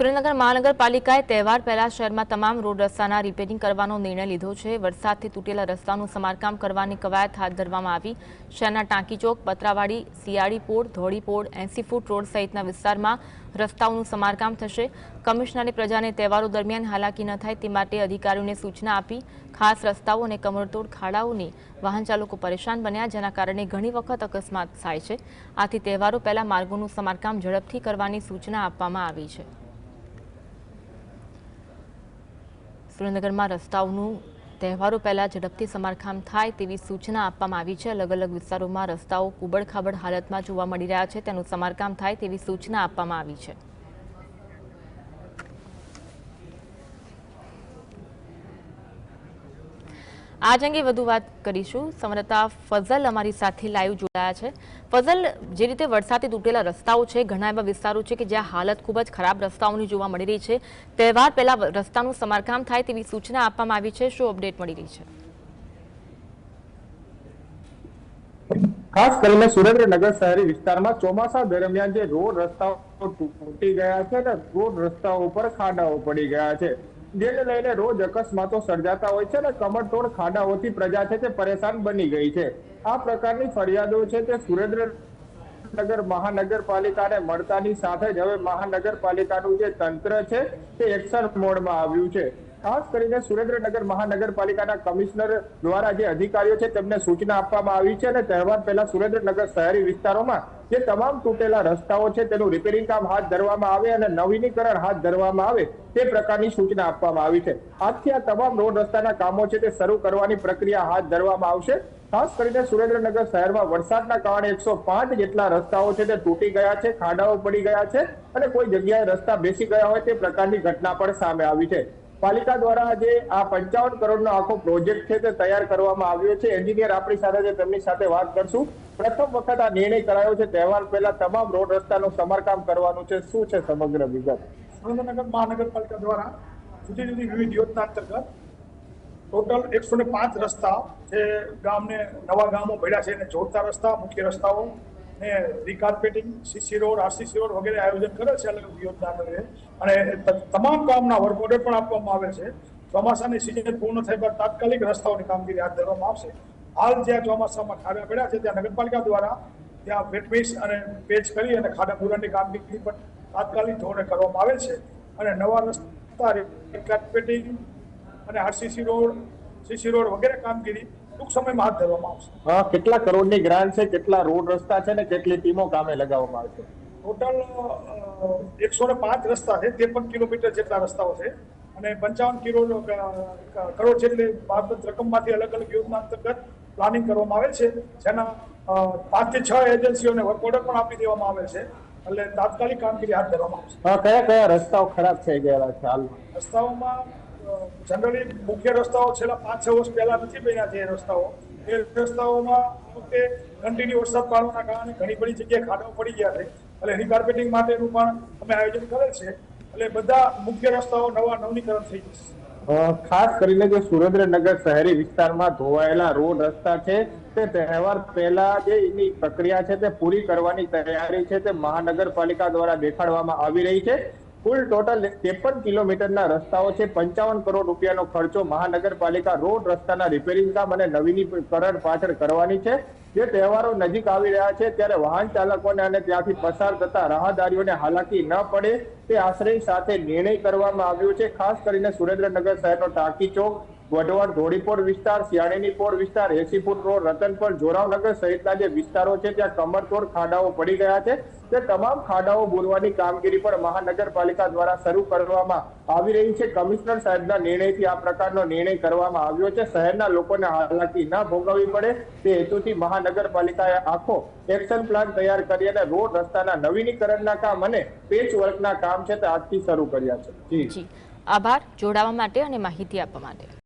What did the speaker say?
સુરેન્દ્રનગર મહાનગરપાલિકાએ તહેવાર પહેલા શહેરમાં તમામ રોડ રસ્તાના રિપેરિંગ કરવાનો નિર્ણય લીધો છે. વરસાદથી તૂટેલા રસ્તાનું સમારકામ કરવાની કવાયત હાથ ધરવામાં આવી. શહેરના ટાંકી ચોક, પતરાવાડી સિયાડી પોળ, ધોળી પોળ, એસી ફૂટ રોડ સહિતના વિસ્તારમાં રસ્તાઓનું સમારકામ થશે. કમિશનરે પ્રજાને તહેવારો દરમિયાન હાલાકી ન થાય તે માટે અધિકારીઓને સૂચના આપી. ખાસ રસ્તાઓ અને કમરતોડ ખાડાઓની વાહન ચાલકો પરેશાન બન્યા, જેના કારણે ઘણી વખત અકસ્માત થાય છે. આથી તહેવારો પહેલા માર્ગોનું સમારકામ ઝડપથી કરવાની સૂચના આપવામાં આવી છે. સુરેન્દ્રનગરમાં રસ્તાઓનું તહેવારો પહેલા ઝડપથી સમારકામ થાય તેવી સૂચના આપવામાં આવી છે. અલગ અલગ વિસ્તારોમાં રસ્તાઓ કુબડખાબડ હાલતમાં જોવા મળી રહ્યા છે. તેનું સમારકામ થાય તેવી સૂચના આપવામાં આવી છે. આજ અંગે વધુ વાત કરીશું. સમરતા ફઝલ અમારી સાથે લાઈવ જોડાયા છે. ફઝલ, જે રીતે વરસાદથી તૂટેલા રસ્તાઓ છે, ઘણા એવા વિસ્તારો છે કે જ્યાં હાલત ખૂબ જ ખરાબ રસ્તાઓની જોવા મળી રહી છે. તહેવાર પહેલા રસ્તાનું સમારકામ થાય તેવી સૂચના આપવામાં આવી છે. શું અપડેટ મળી રહી છે? ખાસ કરીને સુરેન્દ્રનગર શહેરી વિસ્તારમાં ચોમાસા દરમિયાન જે રોડ રસ્તાઓ તૂટી ગયા છે ને રોડ રસ્તાઓ ઉપર ખાડાઓ પડી ગયા છે. જેને લઈને રોજ અકસ્માતો સર્જાતા હોય છે ને કમરતોડ ખાડાઓથી પ્રજા છે તે પરેશાન બની ગઈ છે. આ પ્રકારની ફરિયાદો છે તે સુરેન્દ્રનગર મહાનગરપાલિકાને મળતાની સાથે જ હવે મહાનગરપાલિકાનું જે તંત્ર છે તે એક્શન મોડમાં આવ્યું છે. ખાસ કરીને સુરેન્દ્રનગર મહાનગરપાલિકાના કમિશનર દ્વારા જે અધિકારીઓ છે તેમને સૂચના આપવામાં આવી છે અને તહેવાર પહેલા સુરેન્દ્રનગર શહેરી વિસ્તારોમાં જે તમામ તૂટેલા રસ્તાઓ છે, તેનું રિપેરિંગ કામ હાથ ધરવામાં આવે અને નવીનીકરણ હાથ ધરવામાં આવે તે પ્રકારની સૂચના આપવામાં આવી છે. આજથી આ તમામ રોડ રસ્તાના કામો છે, તે શરૂ કરવાની પ્રક્રિયા હાથ ધરવામાં આવશે. ખાસ કરીને સુરેન્દ્રનગર શહેરમાં વરસાદના કારણે એકસો પાંચ જેટલા રસ્તાઓ છે, તે તૂટી ગયા છે, ખાડાઓ પડી ગયા છે અને કોઈ જગ્યાએ રસ્તા બેસી ગયા હોય તે પ્રકારની ઘટના પણ સામે આવી છે. પાલિકા દ્વારા જે આ પંચાવન કરોડનો આખો પ્રોજેક્ટ છે તે તૈયાર કરવામાં આવ્યો છે. એન્જિનિયર આપણી સાથે છે, તેમની સાથે વાત કરશું. પ્રથમ વખત આ નિર્ણય કરાયો છે, તહેવાર પહેલા તમામ રોડ રસ્તાનું સમારકામ કરવાનું છે. શું છે સમગ્ર વિગત? સુરેન્દ્રનગર મહાનગરપાલિકા દ્વારા જુદી જુદી વિવિધ યોજના અંતર્ગત ટોટલ એકસો ને પાંચ રસ્તા જે ગામને નવા ગામો ભેળ્યા છે, એને જોડતા રસ્તા, મુખ્ય રસ્તાઓ ને recarpeting CC road, RCC road વગેરે આયોજન કરે છે અલગ યોજના અને તમામ કામના વર્ક ઓર્ડર પણ આપવામાં આવે છે. ચોમાસાની સિઝન પૂર્ણ થઈ બાદ તાત્કાલિક રસ્તાઓની કામગીરી હાથ ધરવામાં આવશે. હાલ જ્યાં ચોમાસામાં ખાડા પડ્યા છે, ત્યાં નગરપાલિકા દ્વારા ત્યાં વેટમિસ અને પેચ કરી અને ખાડા પૂરણની કામગીરી પણ તાત્કાલિક ધોરણે કરવામાં આવે છે. અને નવા રસ્તા કાર્પેટિંગ અને આરસીસી રોડ સીસી રોડ વગેરે કામગીરી ટૂંક સમયમાં હાથ ધરવામાં આવશે. કેટલા કરોડની ગ્રાન્ટ છે કેટલા રોડ રસ્તા છે ને કેટલી ટીમો કામે લગાવવામાં આવશે? ટોટલ એકસો ને પાંચ રસ્તા છે ત્રેપન કિલોમીટર જેટલા રસ્તાઓ છે અને પંચાવન કિલો કરોડ જેટલી બાબત રકમમાંથી અલગ અલગ યોજના અંતર્ગત પ્લાનિંગ કરવામાં આવે છે જેના પાંચથી છ એજન્સીઓને વર્ક ઓર્ડર પણ આપી દેવામાં આવે છે એટલે તાત્કાલિક કામગીરી હાથ ધરવામાં આવશે. કયા કયા રસ્તાઓ ખરાબ થઈ ગયેલા છે હાલમાં? રસ્તાઓમાં જનરલી મુખ્ય રસ્તાઓ છેલ્લા પાંચ, છ વર્ષ પહેલા નથી બન્યા છે એ રસ્તાઓ. એ રસ્તાઓમાં વખતે કન્ટિન્યુ વરસાદ પાડવાના કારણે ઘણી બધી જગ્યાએ ખાડાઓ પડી ગયા છે. એટલે રિકાર્પેટિંગ માટેનું પણ અમે આયોજન કરેલ છે. એટલે બધા મુખ્ય રસ્તાઓ નવા નવનીકરણ થઈ જશે. ખાસ કરીને જે સુરેન્દ્રનગર શહેરી વિસ્તારમાં ધોવાયેલા રોડ રસ્તા છે, તે તહેવાર પહેલા જે એની પ્રક્રિયા છે તે પૂરી કરવાની તૈયારી છે તે મહાનગરપાલિકા દ્વારા દેખાડવામાં આવી રહી છે. કુલ ટોટલ ત્રેપન કિલોમીટરના રસ્તાઓ છે. પંચાવન કરોડ રૂપિયાનો ખર્ચો મહાનગરપાલિકા રોડ રસ્તાના રિપેરિંગ કામ અને નવીનીકરણ પાછળ કરવાની છે. જે તહેવારો નજીક આવી રહ્યા છે ત્યારે વાહન ચાલકોને અને ત્યાંથી પસાર થતા રાહદારીઓને હાલાકી ન પડે તે આશ્રય સાથે નિર્ણય કરવામાં આવ્યો છે. ખાસ કરીને સુરેન્દ્રનગર શહેરનો ટાંકી ચોક વઢવાણ ધોળીપોર વિસ્તાર, શિયાળીની વિસ્તાર એસીપુર રોડ, રતનપર, જોરાવનગર સહિતના જે વિસ્તારો છે, ત્યાં કમરતોડ ખાડાઓ પડી ગયા છે. તે તમામ ખાડાઓ બોલવાની કામગીરી પણ મહાનગરપાલિકા દ્વારા શરૂ કરવામાં આવી રહી છે. કમિશનર સાહેબના નિર્ણયથી આ પ્રકારનો નિર્ણય કરવામાં આવ્યો છે. શહેરના લોકોને હાલાકી ન ભોગવવી પડે તે હેતુથી મહાનગરપાલિકાએ આખો એક્શન પ્લાન તૈયાર કરી અને રોડ રસ્તાના નવીનીકરણના કામ અને પેચ વર્કના કામ છે તે આજથી શરૂ કર્યા છે. જી. આભાર. જોડાવા માટે અને માહિતી આપવા માટે.